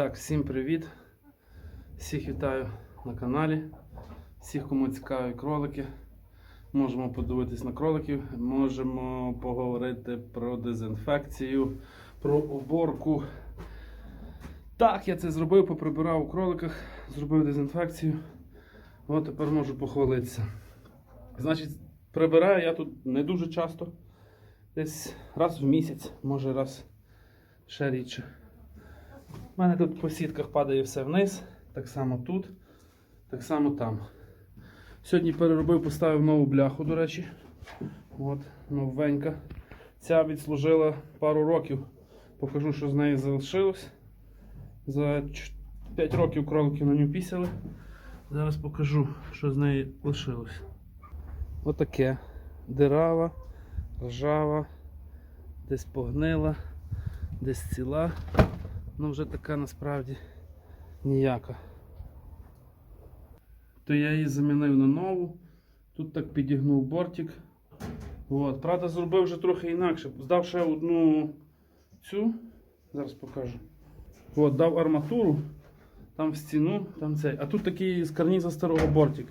Так, всім привіт. Всіх вітаю на каналі. Всіх, кому цікаві кролики. Можемо подивитись на кроликів, можемо поговорити про дезінфекцію, про уборку. Так, я це зробив, поприбирав у кроликах, зробив дезінфекцію. От тепер можу похвалитися. Значить, прибираю я тут не дуже часто. Десь раз в місяць, може раз ще рідше. У мене тут по сітках падає все вниз, так само тут, так само там. Сьогодні переробив, поставив нову бляху, до речі. От, новенька. Ця відслужила пару років. Покажу, що з неї залишилось. За 5 років кролики на нього пісяли. Зараз покажу, що з неї лишилось. Отаке. Дирава, ржава, десь погнила, десь ціла. Ну вже така насправді ніяка. То я її замінив на нову. Тут так підігнув бортик. От. Правда, зробив вже трохи інакше. Здав ще одну цю. Зараз покажу. От, дав арматуру, там в стіну, там цей. А тут такий з карніза старого бортик.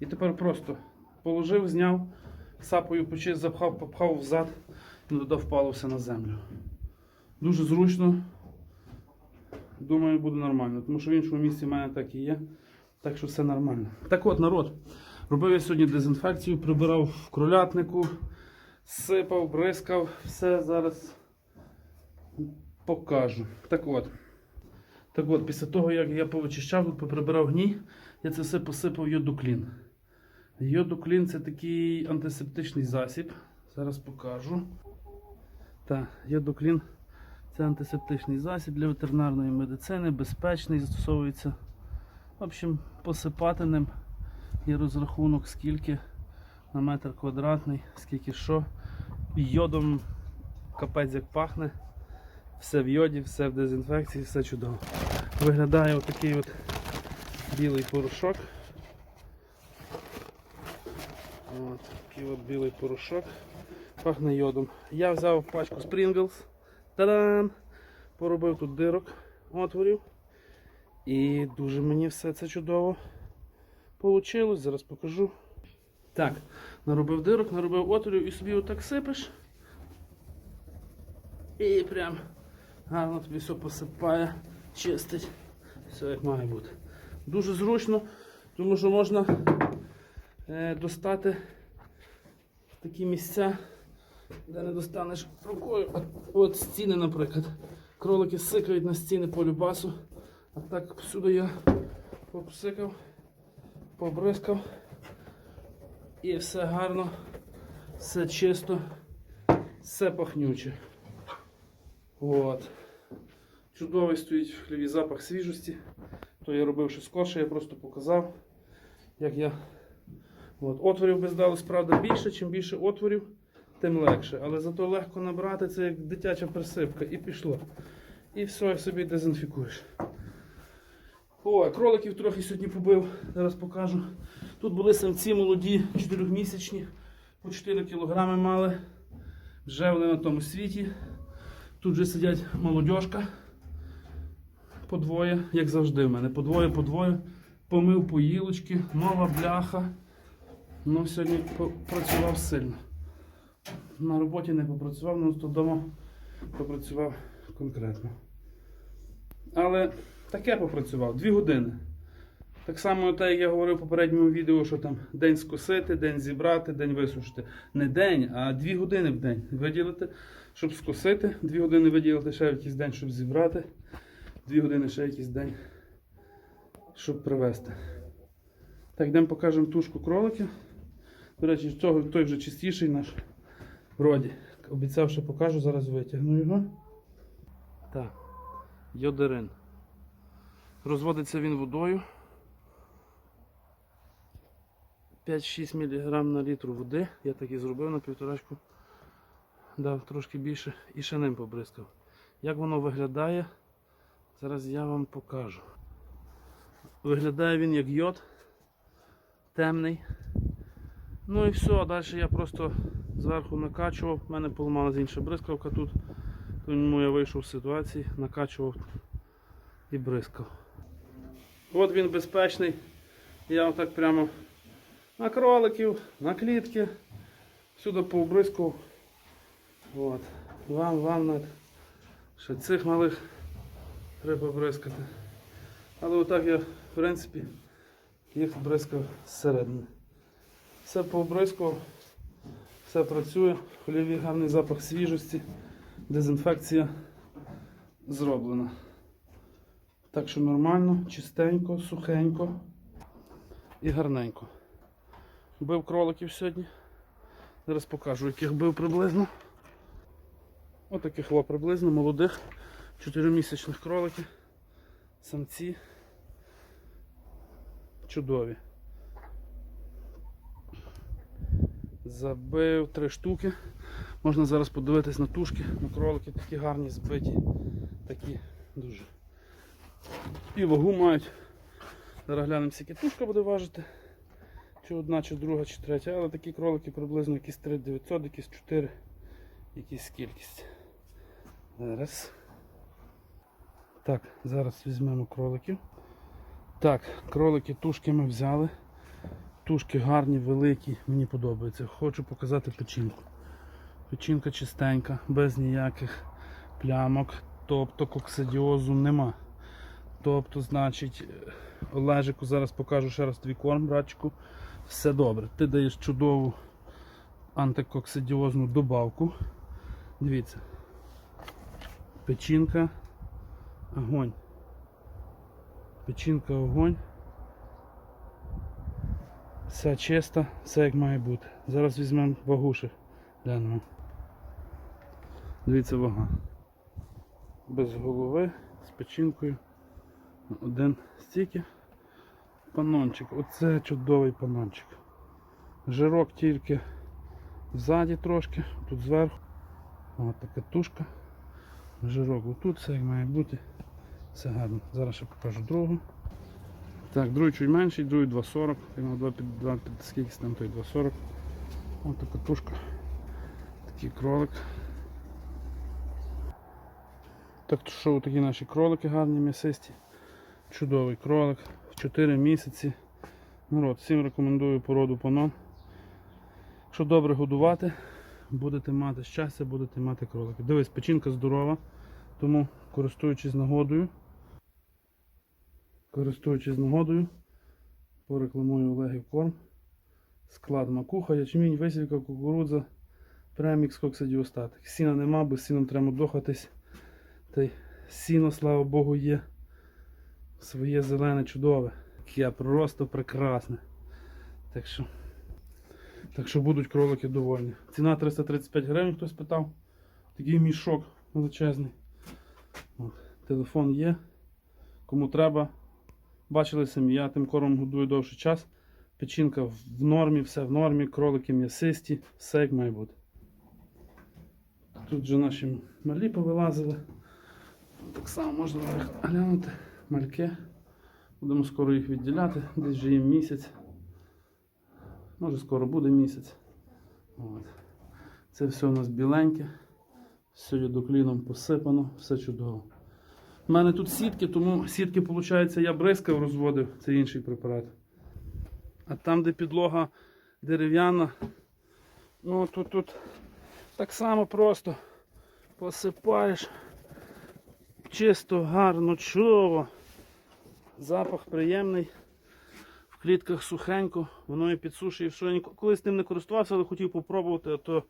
І тепер просто положив, зняв, сапою почив, запхав, попхав взад і туди впало все на землю. Дуже зручно. Думаю, буде нормально, тому що в іншому місці в мене так і є. Так що все нормально. Так от, народ, робив я сьогодні дезінфекцію, прибирав в кролятнику, сипав, бризкав, все зараз покажу. Так от. Так от, після того, як я повичищав, поприбирав гній, я це все посипав йодоклін. Йодоклін це такий антисептичний засіб. Зараз покажу. Так, йодоклін це антисептичний засіб для ветеринарної медицини, безпечний, застосовується. В общем, посипати ним є розрахунок, скільки на метр квадратний, скільки що. Йодом капець як пахне. Все в йоді, все в дезінфекції, все чудово. Виглядає отакий от білий порошок. От, такий от білий порошок. Пахне йодом. Я взяв пачку Pringles. Та-дам! Поробив тут дирок отворів. І дуже мені все це чудово вийшло. Зараз покажу. Так, наробив дирок, наробив отворів і собі отак сипеш. І прям гарно тобі все посипає, чистить. Все як має бути. Дуже зручно, тому що можна е, достати в такі місця, де не достанеш рукою. От, стіни, наприклад. Кролики сикають на стіни по любасу. А так всюди я попсикав, побризкав. І все гарно, все чисто, все пахнюче. От. Чудовий стоїть в хліві запах свіжості. То я робив ще скорше, я просто показав, як я. От. Отворів би здалось, правда, більше, чим більше отворів, тим легше. Але зато легко набрати, це як дитяча присипка. І пішло. І все, собі дезінфікуєш. О, кроликів трохи сьогодні побив, зараз покажу. Тут були самці молоді, 4-місячні, по 4 кг мали. Вже вони на тому світі. Тут вже сидять молодьошка. По двоє, як завжди в мене. По двоє, по двоє. Помив поїлочки, нова бляха. Ну, сьогодні попрацював сильно. На роботі не попрацював, але то вдома попрацював конкретно. Але таке попрацював, дві години. Так само, так як я говорив в попередньому відео, що там день скосити, день зібрати, день висушити. Не день, а дві години в день виділити, щоб скосити, дві години виділити ще якийсь день, щоб зібрати, дві години ще якийсь день, щоб привезти. Так, йдемо покажемо тушку кроликів. До речі, цього, той вже чистіший наш вроді. Обіцяв, що покажу, зараз витягну його. Так, йодерин. Розводиться він водою. 5-6 мг на літр води. Я так і зробив на півторачку. Дав трошки більше і ще ним побризкав. Як воно виглядає, зараз я вам покажу. Виглядає він як йод, темний. Ну і все, а далі я просто зверху накачував. У мене поламалася інша бризкавка тут. Тому я вийшов з ситуації, накачував і бризкав. От він безпечний. Я отак прямо на кроликів, на клітки. Сюди повбризкав. От. Вам, вам надо. Ще цих малих треба бризкати. Але отак я, в принципі, їх бризкав зсередини. Все повбризкав, все працює, в гарний запах свіжості, дезінфекція зроблена. Так що нормально, чистенько, сухенько і гарненько. Бив кроликів сьогодні. Зараз покажу, яких бив приблизно. Отаких во приблизно молодих, 4-місячних кроликів. Самці. Чудові. Забив три штуки. Можна зараз подивитись на тушки, на кролики такі гарні, збиті, такі дуже. І вагу мають. Зараз глянемо, скільки тушка буде важити. Чи одна, чи друга, чи третя. Але такі кролики приблизно якісь 3900, якісь 4, якісь кількість. Зараз. Так, зараз візьмемо кроликів. Так, кролики, тушки ми взяли. Тушки гарні, великі, мені подобаються. Хочу показати печінку. Печінка чистенька, без ніяких плямок, тобто коксидіозу нема. Тобто, значить, Олежику зараз покажу ще раз твій корм, братчику. Все добре. Ти даєш чудову антикоксидіозну добавку. Дивіться. Печінка, огонь. Печінка, огонь. Все чисто, все як має бути. Зараз візьмемо вагуші. Глянемо. Дивіться вага. Без голови, з печінкою. Один стільки. Панончик. Оце чудовий панончик. Жирок тільки ззаді трошки, тут зверху. Ось така тушка. Жирок отут, все як має бути. Все гарно. Зараз ще покажу другу. Так, другий чуть менший, другий 2,40. Прямо 2,50, скільки там той 2,40. Ось така тушка. Такий кролик. Так що такі наші кролики гарні м'ясисті. Чудовий кролик. 4 місяці. Народ, всім рекомендую породу панон. Якщо добре годувати, будете мати щастя, будете мати кролики. Дивись, печінка здорова, тому користуючись нагодою, користуючись нагодою, порекламую Олегів корм. Склад макуха, ячмінь, висівка, кукурудза, премікс, коксидіостатик. Сіна нема, бо сіном треба дохатись. Та й сіно, слава Богу, є. Своє зелене чудове. Яке просто прекрасне. Так що, так що будуть кролики довольні. Ціна 335 гривень, хтось питав. Такий мішок величезний. От. Телефон є. Кому треба. Бачили самі, я тим кормом годую довший час. Печінка в нормі, все в нормі, кролики м'ясисті, все як має бути. Тут вже наші малі повилазили. Так само можна глянути. Мальки. Будемо скоро їх відділяти, десь вже їм місяць. Може скоро буде місяць. От. Це все у нас біленьке. Все докліном посипано, все чудово. У мене тут сітки, тому сітки, виходить, я бризкав, розводив, це інший препарат. А там, де підлога дерев'яна, ну тут, тут так само просто посипаєш. Чисто, гарно, чудово. Запах приємний. В клітках сухенько, воно і підсушує. Що я колись ним не користувався, але хотів попробувати, а то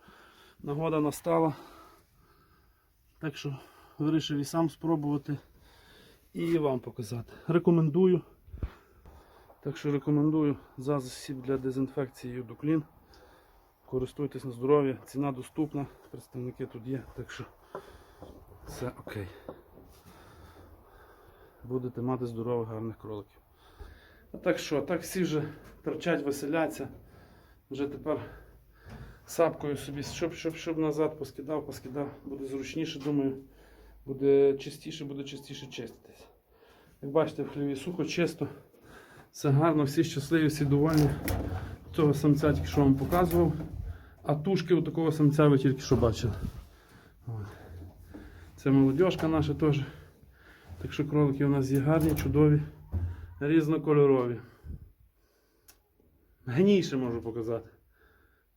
нагода настала. Так що вирішив і сам спробувати і вам показати. Рекомендую. Так що рекомендую засіб для дезінфекції Юдоклін. Користуйтесь на здоров'я, ціна доступна, представники тут є, так що все окей. Будете мати здорових, гарних кроликів. А так що, так всі вже торчать, веселяться. Вже тепер сапкою собі, щоб, щоб, щоб назад поскидав, поскидав, буде зручніше, думаю, буде чистіше, буде частіше чиститись. Як бачите, в хліві сухо, чисто, все гарно, всі щасливі, всі довольні. Цього самця тільки що вам показував. А тушки у такого самця ви тільки що бачили. Це молодіжка наша теж. Так що кролики у нас є гарні, чудові, різнокольорові. Гній ще можу показати.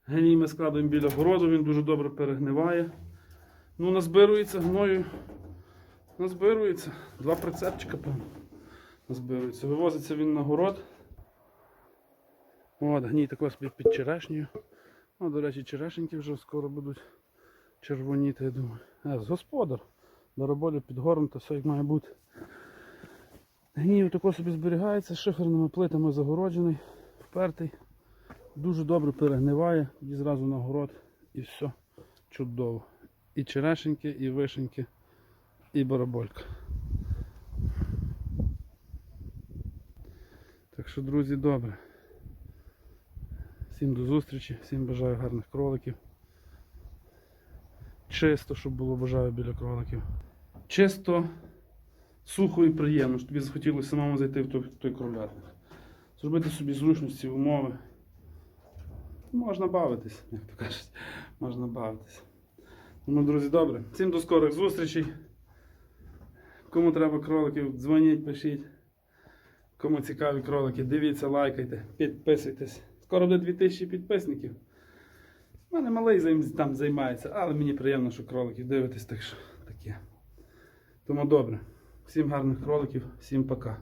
Гній ми складуємо біля городу, він дуже добре перегниває. Ну, назбирується гною. Назбирується. Два прицепчика, певно. Назбирується. Вивозиться він на город. От, гній також собі під черешнею. О, до речі, черешеньки вже скоро будуть червоніти, я думаю. А, з господар. Бараболі підгорнуто, все як має бути. Гній тако собі зберігається, шиферними плитами загороджений, впертий. Дуже добре перегниває, тоді зразу на город і все. Чудово. І черешеньки, і вишеньки, і бараболька. Так що, друзі, добре. Всім до зустрічі, всім бажаю гарних кроликів. Чисто, щоб було бажаю біля кроликів. Чисто, сухо і приємно, щоб тобі захотілося самому зайти в той, той кролятник. Зробити собі зручності, умови. Можна бавитись, як то кажуть. Можна бавитись. Ну, друзі, добре. Всім до скорих зустрічей. Кому треба кроликів, дзвоніть, пишіть. Кому цікаві кролики, дивіться, лайкайте, підписуйтесь. Скоро буде 2000 підписників. У мене малий там займається, але мені приємно, що кроликів дивитесь, так що таке. Тому добре. Всім гарних кроликів, всім пока.